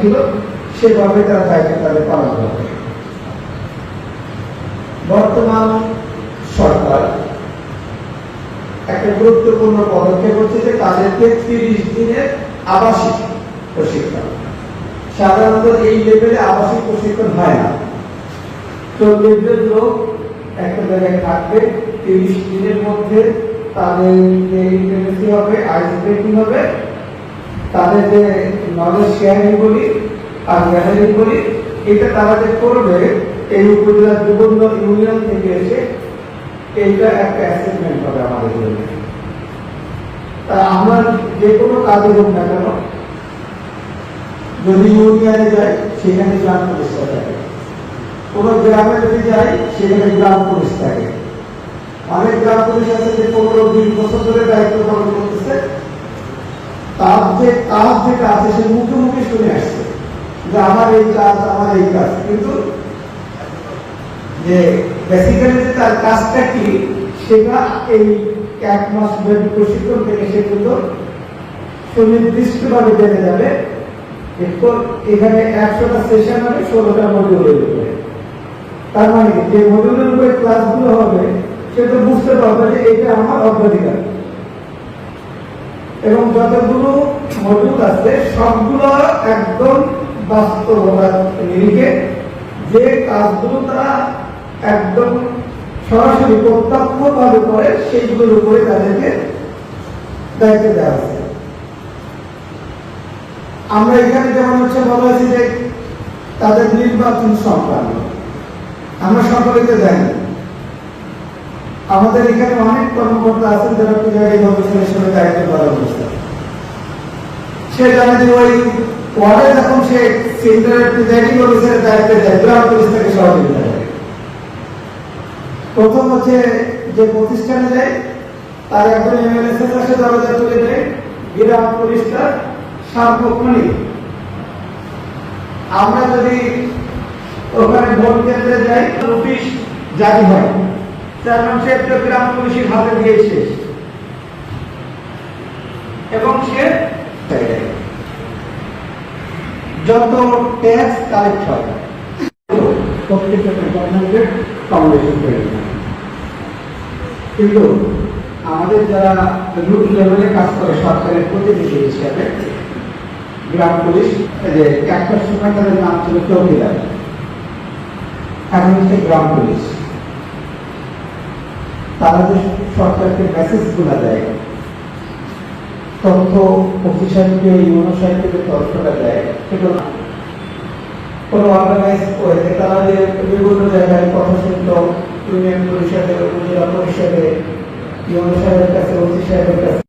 ছিল সেভাবে তারা দায়িত্ব তাদের পালন করবে। বর্তমান সরকার একটা গুরুত্বপূর্ণ পদক্ষেপ হচ্ছে যে তাদেরকে তিরিশ দিনের আবাসিক প্রশিক্ষণ। সাধারণত এই লেভেলে আবাসিক প্রশিক্ষণ হয় না। চল্লিশ লোক একটা জায়গায় থাকবে, তিরিশ দিনের মধ্যে তাদের যে হবে আইস হবে, তাদের যে নলেজ শেয়ারিং বলি আর গ্যাদারিং বলি, এটা তারা যে করবে, এই উপজেলার বিভিন্ন ইউনিয়ন থেকে এসে এইটা একটা অ্যাসেসমেন্ট হবে আমাদের জন্য। তা আমরা যে কোনো কাজে হোক না কেন, যদি ইউনিয়নে যাই, সেখানে গ্রাম পুলিশটা থাকে। কোনো গ্রামে যদি যাই, সেখানে গ্রাম পুলিশ থাকে। অনেক গ্রাম পুলিশ আছে যে পনেরো বিশ বছর ধরে দায়িত্ব পালন করতেছে তার যে কাজ যেটা আছে, সে মুখে মুখে শুনে আসছে যে আমার এই কাজ, আমার এই কাজ। কিন্তু যে বেসিক্যালি তার কাজটা কি? সেটা এই এক মাস প্রশিক্ষণ থেকে সে কিন্তু সুনির্দিষ্টভাবে জেনে যাবে এরপর এখানে একশোটা সেশন হবে, ষোলোটা মডিউলের উপরে তার মানে যে মডিউলের উপরে ক্লাসগুলো হবে, সে তো বুঝতে পারবে যে এটা আমার অগ্রাধিকার। এবং যতগুলো মডিউল আছে, সবগুলো একদম বাস্তবতার নিরিখে। যে কাজগুলো তারা একদম সরাসরি প্রত্যক্ষ ভাবে করে, সেইগুলোর উপরে তাদেরকে দায়িত্ব দেওয়া হয়েছে। আমরা এখানে যেমন হচ্ছে বলা হয়েছে যে তাদের নির্বাচন সংক্রান্ত। আমরা সকলেতে জানি, আমাদের এখানে অনেক কর্মকর্তা আছেন যারা পূজারী কমিশনের সঙ্গে দায়িত্ব পালন করছে সে জানে ওই পরে যখন সে সেন্টারের পূজারী কমিশনের দায়িত্বে যায়, গ্রাম পুলিশ থেকে সহযোগিতা করে। প্রথম হচ্ছে যে প্রতিষ্ঠানে যায়, তার একজন এমএলএস এর সাথে দরজা তুলে দেয়, গ্রাম পুলিশটা সার্বক্ষণিক। আমরা যদি ওখানে ভোট কেন্দ্রে যাই, অফিস জারি হয়। চেয়ারম্যান সাহেব তো গ্রাম পুলিশের হাতে দিয়ে শেষ। এবং সে যত ট্যাক্স কালেক্ট হয় কিন্তু আমাদের যারা রুট লেভেলে কাজ করে সরকারের প্রতিনিধি হিসাবে, গ্রাম পুলিশ যে একটার সময় তাদের নাম ছিল চৌকিদার এখন হচ্ছে গ্রাম পুলিশ। তারা যে সরকারকে মেসেজগুলা দেয় তথ্য অফিসারকে ইউনো সাহেবকে তথ্যটা দেয়, সেটা। কোনো অর্গানাইজ করেছে তারা যে বিভিন্ন জায়গায় কথা শুনতো, ইউনিয়ন পরিষদে উপজেলা পরিষদে, ইউনো সাহেবের কাছে, ওসি সাহেবের কাছে